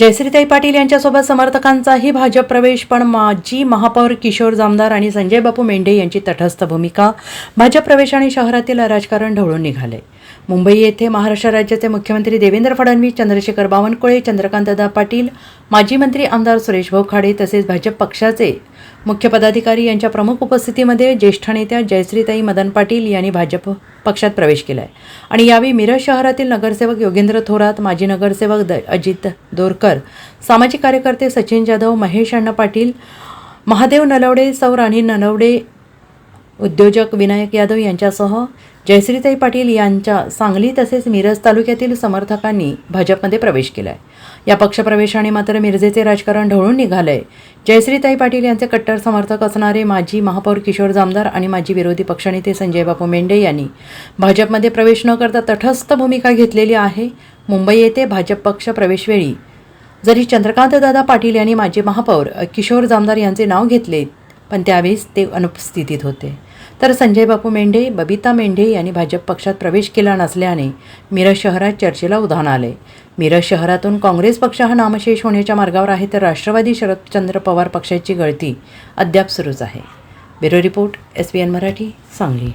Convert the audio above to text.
जयश्रीताई पाटील यांच्यासोबत समर्थकांचाही भाजप प्रवेश पण माजी महापौर किशोर जामदार आणि संजय बापू मेंढे यांची तटस्थ भूमिका. भाजप प्रवेश आणि शहरातील राजकारण ढवळून निघाले. मुंबई येथे महाराष्ट्र राज्याचे मुख्यमंत्री देवेंद्र फडणवीस चंद्रशेखर बावनकुळे चंद्रकांतदा पाटील माजी मंत्री आमदार सुरेश भाऊ खाडे तसेच भाजप पक्षाचे मुख्य पदाधिकारी यांच्या प्रमुख उपस्थितीमध्ये ज्येष्ठ नेत्या जयश्रीताई मदन पाटील यांनी भाजप पक्षात प्रवेश केला आहे आणि यावेळी मिरज शहरातील नगरसेवक योगेंद्र थोरात माजी नगरसेवक द अजित दोरकर सामाजिक कार्यकर्ते सचिन जाधव महेश अण्णा पाटील महादेव नलवडे सौ राणी नलवडे उद्योजक विनायक यादव यांच्यासह जयश्रीताई पाटील यांच्या सांगली तसेच मिरज तालुक्यातील समर्थकांनी भाजपमध्ये प्रवेश केला आहे या पक्षप्रवेशाने मात्र मिरजेचे राजकारण ढवळून आहे जयश्रीताई पाटील यांचे कट्टर समर्थक असणारे माजी महापौर किशोर जामदार आणि माजी विरोधी पक्षनेते संजय बापू मेंढे यांनी भाजपमध्ये प्रवेश न करता तटस्थ भूमिका घेतलेली आहे. मुंबई येथे भाजप पक्ष प्रवेशवेळी जरी चंद्रकांतदादा पाटील यांनी माजी महापौर किशोर जामदार यांचे नाव घेतले पण त्यावेळेस ते अनुपस्थितीत होते. तर संजय बापू मेंढे बबिता मेंढे यांनी भाजप पक्षात प्रवेश केला नसल्याने मिरज शहरात चर्चेला उधाण आले. मिरज शहरातून काँग्रेस पक्ष हा नामशेष होण्याच्या मार्गावर आहे तर राष्ट्रवादी शरदचंद्र पवार पक्षाची गळती अद्याप सुरूच आहे. Bureau report S B N Marathi Sangli.